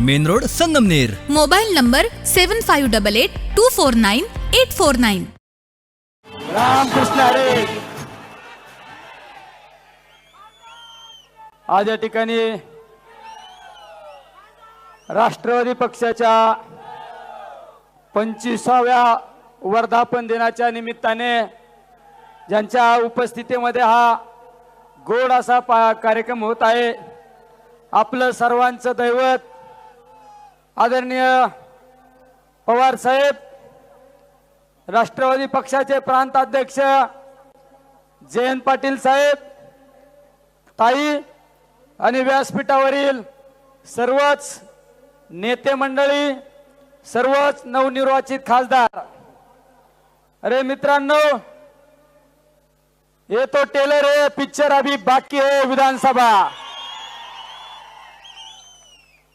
Main road Sangamner. Mobile number seven five double eight two four nine eight four nine आज या ठिकाणी राष्ट्रवादी पक्षाच्या पंचवीसाव्या वर्धापन दिनाच्या निमित्ताने ज्यांच्या उपस्थितीमध्ये हा गोड असा पा कार्यक्रम होत आहे आपलं सर्वांचं दैवत आदरणीय पवार साहेब राष्ट्रवादी पक्षाचे प्रांताध्यक्ष जयंत पाटील साहेब ताई आणि व्यासपीठावरील सर्वच नेते मंडळी सर्वच नवनिर्वाचित खासदार. अरे मित्रांनो ये तो टेलर है पिक्चर अभी बाकी है विधानसभा.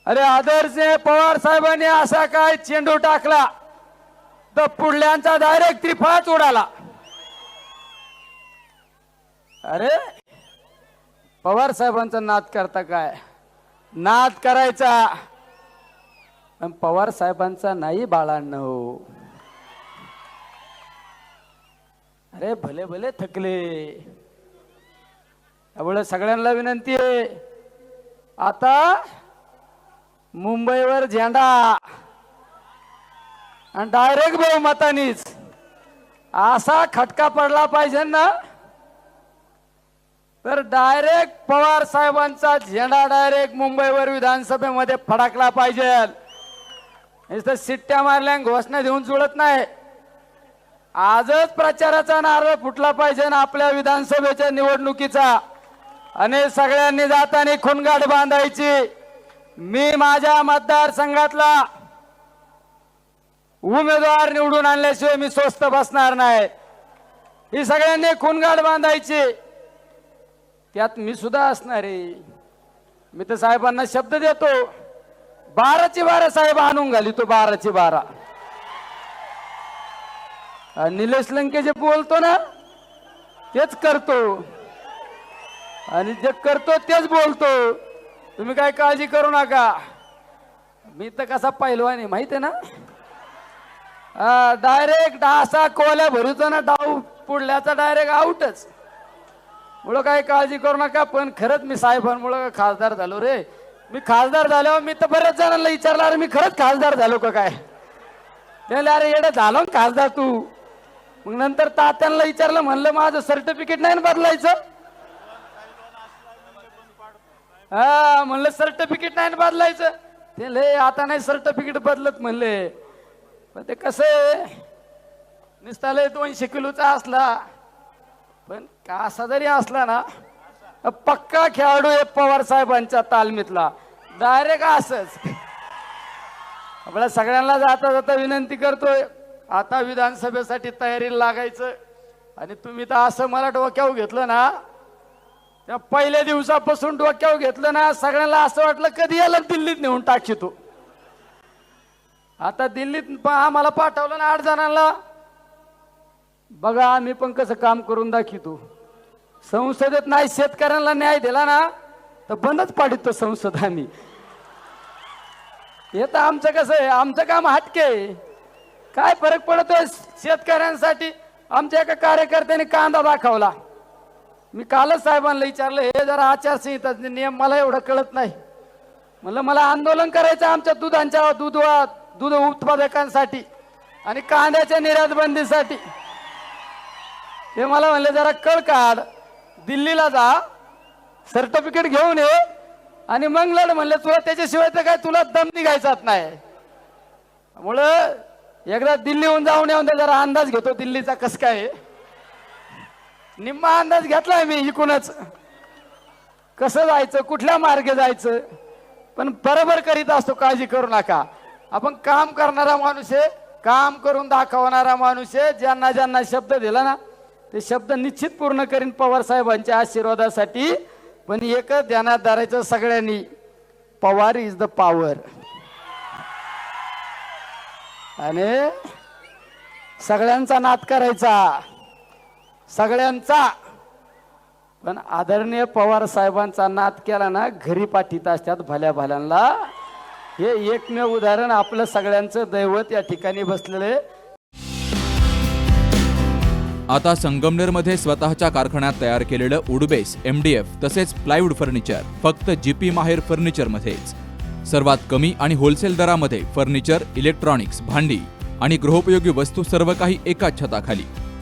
अरे आदर्श पवार साहेबांनी असा काय चेंडू टाकला तर पुढल्यांचा डायरेक्ट त्रिफळाच उडाला. अरे पवार साहेबांचा नाद करता काय? नाद करायचा. पण पवार साहेबांचा नाही बाळांनो. अरे भले भले थकले. त्यामुळे सगळ्यांना विनंती आहे. आता मुंबईवर झेंडा. आणि डायरेक्ट बहुमतानीच असा खटका पडला पाहिजे ना. तर डायरेक्ट पवार साहेबांचा झेंडा डायरेक्ट मुंबईवर विधानसभेमध्ये फडकला पाहिजे. नुसतं सिट्ट्या मारल्या घोषणा देऊन जुळत नाही. आजच प्रचाराचा नारळ फुटला पाहिजे ना आपल्या विधानसभेच्या निवडणुकीचा. आणि सगळ्यांनी जाताना खुणगाठ बांधायची. मी माझ्या मतदारसंघातला उमेदवार निवडून आणल्याशिवाय मी स्वस्त बसणार नाही. ही सगळ्यांनी खुणगाठ बांधायची. त्यात मी सुद्धा असणार आहे. मी तर साहेबांना शब्द देतो. बाराची बारा साहेब आणून घाली तो बाराची बारा. आणि निलेश लंके जे बोलतो ना तेच करतो. आणि जे करतो तेच बोलतो. तुम्ही काय काळजी करू नका. मी तर कसा पैलवान आहे माहिती आहे ना? डायरेक्ट असा कोल्या भरूचा ना डाव पुढल्याचा डायरेक्ट आउटच मुळं काय काळजी करू नका पण खरंच मी साहेबांमुळं खासदार झालो रे. मी खासदार झाल्यावर मी तर बऱ्याच जणांना विचारलं अरे मी खरंच खासदार झालो का काय? त्याला अरे येडं झालो ना खासदार तू. मग नंतर तात्यांना विचारलं म्हणलं माझं सर्टिफिकेट नाही ना बदलायचं? हा म्हणलं सर्टिफिकेट नाही ना बदलायचं. ते लय आता नाही सर्टिफिकेट बदलत म्हणले. पण ते कसं आहे नुसता लय दोनशे किलोचा असला पण कासा जरी असला ना पक्का खेळाडू आहे पवार साहेबांच्या तालमीतला. डायरेक्ट असच. आपल्या सगळ्यांना जाता जाता विनंती करतोय आता विधानसभेसाठी तयारीला लागायचं. आणि तुम्ही तर असं मला डोक्यावर घेतलं ना त्या पहिल्या दिवसापासून डोक्यावर घेतलं ना सगळ्यांना असं वाटलं कधी याला दिल्लीत नेऊन टाकशी तू? आता दिल्लीत आम्हाला पाठवलं ना आठ जणांना. बघा आम्ही पण कसं काम करून दाखवतो. संसदेत नाही शेतकऱ्यांना न्याय दिला ना तर बंदच पाडितो संसद आम्ही. हे तर आमचं कसं आहे आमचं काम हटके आहे. काय फरक पडतोय शेतकऱ्यांसाठी? आमच्या एका कार्यकर्त्याने कांदा दाखवला. मी कालच साहेबांना विचारलं हे जरा आचारसंहिता नियम मला एवढं कळत नाही. म्हणलं मला आंदोलन करायचं आमच्या दुधांच्या दूध दूध उत्पादकांसाठी आणि कांद्याच्या निर्यात बंदीसाठी मला म्हणले जरा कळ काढ दिल्लीला जा सर्टिफिकेट घेऊन ये आणि मग लढ. म्हणलं तुला त्याच्याशिवाय तर काय तुला दम निघायचाच नाही. त्यामुळं एकदा दिल्लीहून जाऊन येऊन जरा अंदाज घेतो दिल्लीचा कस काय आहे. निम्मा अंदाज घेतलाय मी इकूनच. कसं जायचं कुठल्या मार्गे जायचं? पण बरोबर करीत असतो काळजी करू नका. आपण काम करणारा माणूस आहे काम करून दाखवणारा माणूस आहे. ज्यांना ज्यांना शब्द दिला ना ते शब्द निश्चित पूर्ण करीन पवार साहेबांच्या आशीर्वादासाठी. पण एकच ध्यानात धरायचं सगळ्यांनी पवार इज द पॉवर आणि सगळ्यांचा नाद करायचा. सगळ्यांचा. पण आदरणीय पवार साहेबांचा नाद केला ना घरी पाठीत असतात भल्या भल्यांना. हे एकमेव उदाहरण आपलं सगळ्यांचं दैवत या ठिकाणी बसलेलं आहे. आता संगमनेरमध्ये स्वतःच्या कारखान्यात तयार केलेलं उडबेस एमडीएफ तसेच प्लायवूड फर्निचर फक्त जीपी माहेर फर्निचरमध्येच. सर्वात कमी आणि होलसेल दरामध्ये फर्निचर इलेक्ट्रॉनिक्स भांडी आणि गृहोपयोगी वस्तू सर्व काही एकाच छताखाली.